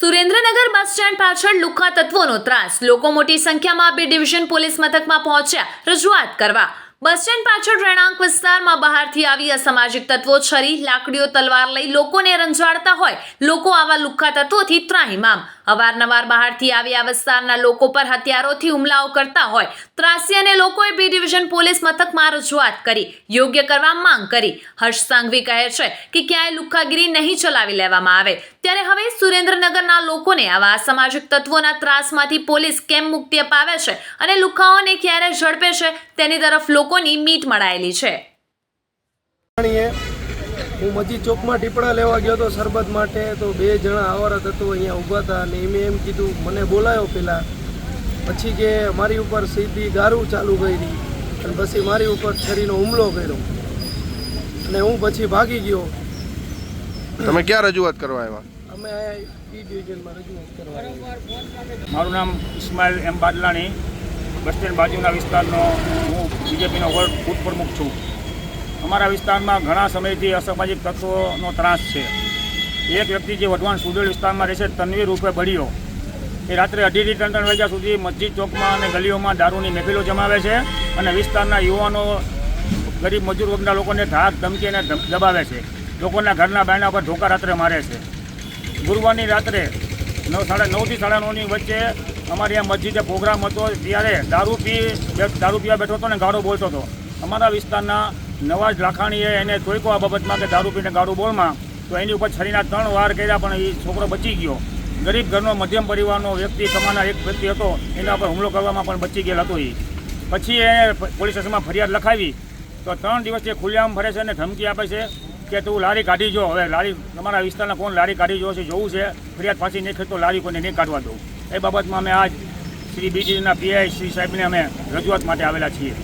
Surendranagar bus stand પાછળ લુખા તત્વોનો ત્રાસ. લોકો મોટી સંખ્યામાં બી ડિવિઝન પોલીસ મથકમાં પહોંચ્યા, રજૂઆત કરવા. બસ સ્ટેન્ડ પાછળ રહેણાંક વિસ્તારમાં બહારથી આવી અસામાજિક તત્વો છરી, લાકડીઓ, તલવાર લઈ લોકોને રંજાડતા હોય. લોકો આવા લુખ્ખા તત્વોથી ત્રાહિમામ. અવારનવાર બહારથી આવી આ વિસ્તારના લોકો પર હથિયારોથી હુમલાઓ કરતા હોય, ત્રાસી અને લોકોએ બી ડિવિઝન પોલીસ મથકમાં રજૂઆત કરી, યોગ્ય કરવા માંગ કરી. હર્ષ સાંઘવી કહે છે કે ક્યાંય લુખ્ખાગીરી નહીં ચલાવી લેવામાં આવે. ત્યારે હવે સુરેન્દ્રનગરના લોકોને આવા અસામાજિક તત્વોના ત્રાસમાંથી પોલીસ કેમ મુક્તિ અપાવે છે અને લુખ્ખાઓને ક્યારે ઝડપે છે તેની તરફ લોકોની મીટ મળાયેલી છે. હું મજી ચોકમાં ટીપડા લેવા ગયો હતો શરબત માટે તો બે જણા આવારા હતું અહીંયા ઊભા હતા અને એમે એમ કીધું મને બોલાયો પહેલાં પછી કે મારી ઉપર સીધી ગારું ચાલુ કરી. અને પછી મારી ઉપર છરીનો હુમલો કર્યો. અને હું પછી ભાગી ગયો. તમે ક્યાં રજૂઆત કરવા આવ્યા? અમે અહીંયા ઈ ડિવિઝનમાં રજૂઆત કરવા આવ્યા. મારું નામ ઇસ્માઇલ એમ બાદલાણી. બસ સ્ટેન્ડ બાજુના વિસ્તારનો હું બીજેપીનો વર્ગ બૂથ પ્રમુખ છું. અમારા વિસ્તારમાં ઘણા સમયથી અસામાજિક તત્વોનો ત્રાસ છે. એક વ્યક્તિ જે વઢવાણ સુદેલ વિસ્તારમાં રહે છે તનવીર રૂપે બળીઓ એ રાત્રે અઢીથી ત્રણ ત્રણ વાગ્યા સુધી મસ્જિદ ચોકમાં અને ગલીઓમાં દારૂની મહેફિલો જમાવે છે અને વિસ્તારના યુવાનો ગરીબ મજૂર વર્ગના લોકોને ધાક ધમકી અને દબાવે છે. લોકોના ઘરના બાયણા પર ધોકા રાત્રે મારે છે. ગુરુવારની રાત્રે નવ સાડા નવથી સાડા નવની વચ્ચે અમારે આ મસ્જિદે પ્રોગ્રામ હતો, ત્યારે દારૂ પી દારૂ પીવા બેઠો હતો ને ગાળો બોલતો હતો. અમારા વિસ્તારના નવાજ લાખાણીએ એને ટોયકો આ બાબતમાં કે દારૂ પીને ગાડું બોલમાં, તો એની ઉપર છરીના ત્રણ વાર કર્યા પણ એ છોકરો બચી ગયો. ગરીબ ઘરનો મધ્યમ પરિવારનો વ્યક્તિ કમાના એક વ્યક્તિ હતો, એના પર હુમલો કરવામાં પણ બચી ગયેલ હતો એ. પછી એને પોલીસ સ્ટેશનમાં ફરિયાદ લખાવી, તો ત્રણ દિવસથી ખુલ્લેઆમ ફરે છે અને ધમકી આપે છે કે તું લારી કાઢી જો, હવે લારી, તમારા વિસ્તારના કોણ લારી કાઢી જો છે જોવું છે. ફરિયાદ પાછી નહીં તો લારી કોઈને નહીં કાઢવા દઉં. એ બાબતમાં અમે આજ શ્રી બીજીના પીઆઈ શ્રી સાહેબને અમે રજૂઆત માટે આવેલા છીએ.